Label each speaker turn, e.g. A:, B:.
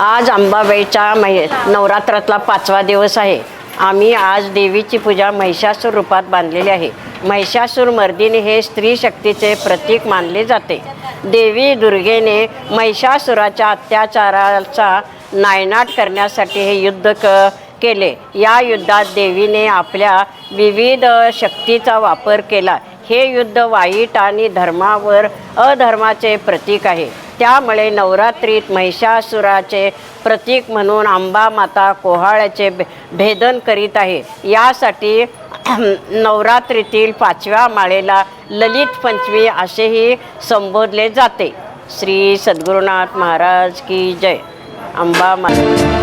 A: आज अंबाबाईच्या मै नवरात्रातला पाचवा दिवस आहे. आम्ही आज देवीची पूजा महिषासूर रूपात बांधलेली आहे. महिषासूर मर्दिनी हे स्त्री शक्तीचे प्रतीक मानले जाते. देवी दुर्गेने महिषासुराच्या अत्याचाराचा नायनाट करण्यासाठी हे युद्ध क केले. या युद्धात देवीने आपल्या विविध शक्तीचा वापर केला. हे युद्ध वाईट आणि धर्मावर अधर्माचे प्रतीक आहे. त्यामुळे नवरात्रीत महिषासुराचे प्रतीक म्हणून आंबा माता कोहाळ्याचे भे भेदन करीत आहे. यासाठी नवरात्रीतील पाचव्या माळेला ललित पंचमी असेही संबोधले जाते. श्री सद्गुरुनाथ महाराज की जय. अंबा माता